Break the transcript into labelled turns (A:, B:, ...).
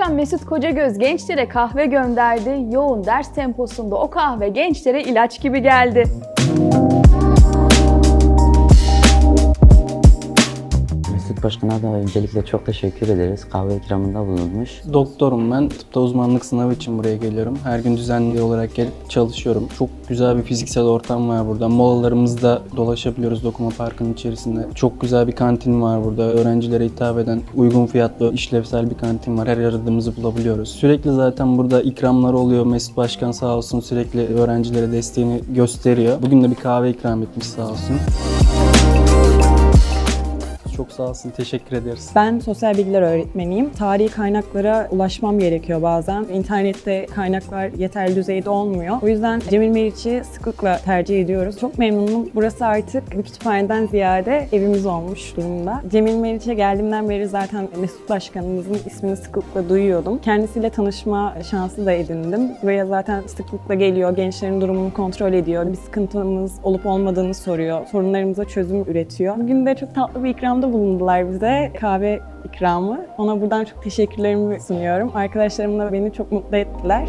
A: Başkan Mesut Kocagöz gençlere kahve gönderdi. Yoğun ders temposunda o kahve gençlere ilaç gibi geldi.
B: Mesut Başkan'a da öncelikle çok teşekkür ederiz. Kahve ikramında bulunmuş.
C: Doktorum ben. Tıpta uzmanlık sınavı için buraya geliyorum. Her gün düzenli olarak gelip çalışıyorum. Çok güzel bir fiziksel ortam var burada. Molalarımızda dolaşabiliyoruz Dokuma Parkı'nın içerisinde. Çok güzel bir kantin var burada. Öğrencilere hitap eden uygun fiyatlı işlevsel bir kantin var. Her aradığımızı bulabiliyoruz. Sürekli zaten burada ikramlar oluyor. Mesut Başkan sağ olsun sürekli öğrencilere desteğini gösteriyor. Bugün de bir kahve ikram etmiş sağ olsun. Çok sağ olsun. Teşekkür ederiz.
D: Ben sosyal bilgiler öğretmeniyim. Tarihi kaynaklara ulaşmam gerekiyor bazen. İnternette kaynaklar yeterli düzeyde olmuyor. O yüzden Cemil Meriç'i sıklıkla tercih ediyoruz. Çok memnunum. Burası artık bir kütüphaneden ziyade evimiz olmuş durumda. Cemil Meriç'e geldiğimden beri zaten Mesut Başkanımızın ismini sıklıkla duyuyordum. Kendisiyle tanışma şansı da edindim. Buraya zaten sıklıkla geliyor, gençlerin durumunu kontrol ediyor. Bir sıkıntımız olup olmadığını soruyor. Sorunlarımıza çözüm üretiyor. Bugün de çok tatlı bir ikramda bulundular bize. Kahve ikramı. Ona buradan çok teşekkürlerimi sunuyorum. Arkadaşlarım da beni çok mutlu ettiler.